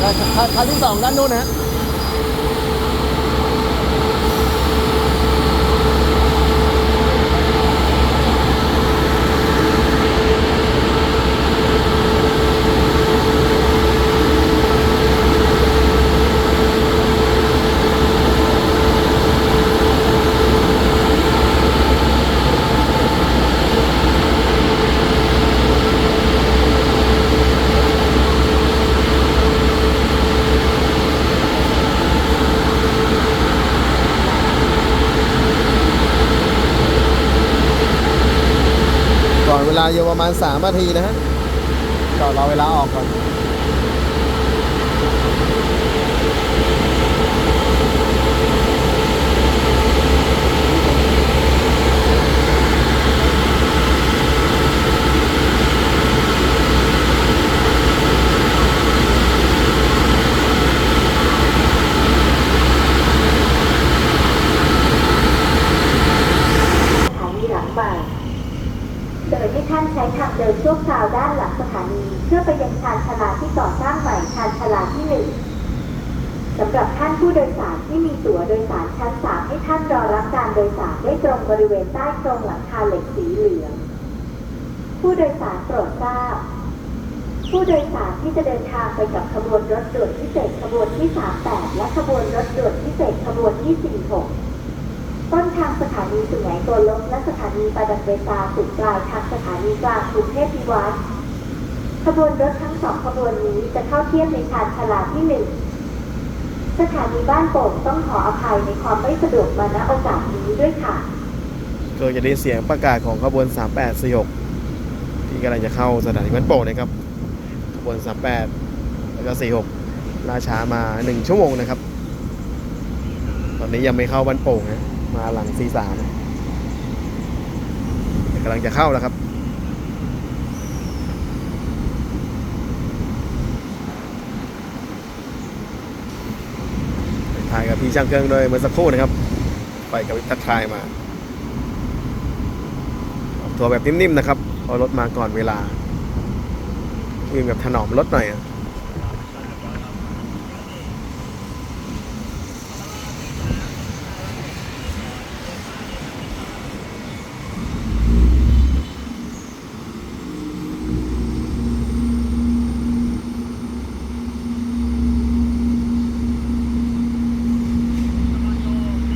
แล้วที่สองด้านนู้นนะ ก่อนเวลาอยู่ประมาณ3นาทีนะฮะก็รอเวลาออกก่อน สถานีหลังใหม่โด ยให้ท่านใช้ทางเดินชั่วคราวด้านหลังสถานี เพื่อไปยังชานชาลาที่ก่อสร้างใหม่ชานชาลาที่หนึ่งสำหรับท่านผู้โดยสารที่มีตั๋วโดยสารชั้นสามให้ท่านรอรับการโดยสารได้ตรงบริเวณใต้โครงหลังคาเหล็กสีเหลือง ผู้โดยสารโปรดทราบ ผู้โดยสารที่จะเดินทางไปกับขบวนรถด่วนพิเศษขบวนที่ 38 และขบวนรถด่วนพิเศษขบวนที่ 46 ต้นทางสถานีสุไหงโกลกและสถานีประดังเบซาสุดปลายทางสถานีกลางกรุงเทพพิวัตขบวนรถทั้งสองขบวนนี้จะเข้าเทียบในชานชาลาที่หนึ่งสถานีบ้านโป่งต้องขออภัยในความไม่สะดวกมาณโอกาสนี้ด้วยค่ะก็จะได้เสียงประกาศของขบวน 3846 ที่กำลังจะเข้าสถานีบ้านโป่งนะครับขบวน 38 แล้วก็ 46ล่าช้ามา 1 ชั่วโมงนะครับ ตอนนี้ยังไม่เข้าบ้านโป่งนะ มาหลัง43นะแต่กำลังจะเข้าแล้วครับ ถ่ายกับพี่ช่างเครื่องโดยเมื่อสักครู่นะครับ ไปกับวิทักทายมาตัวแบบนิ่มๆนะครับเพรารถมาก่อนเวลาวิ่งแบบถนอมรถหน่อยอะ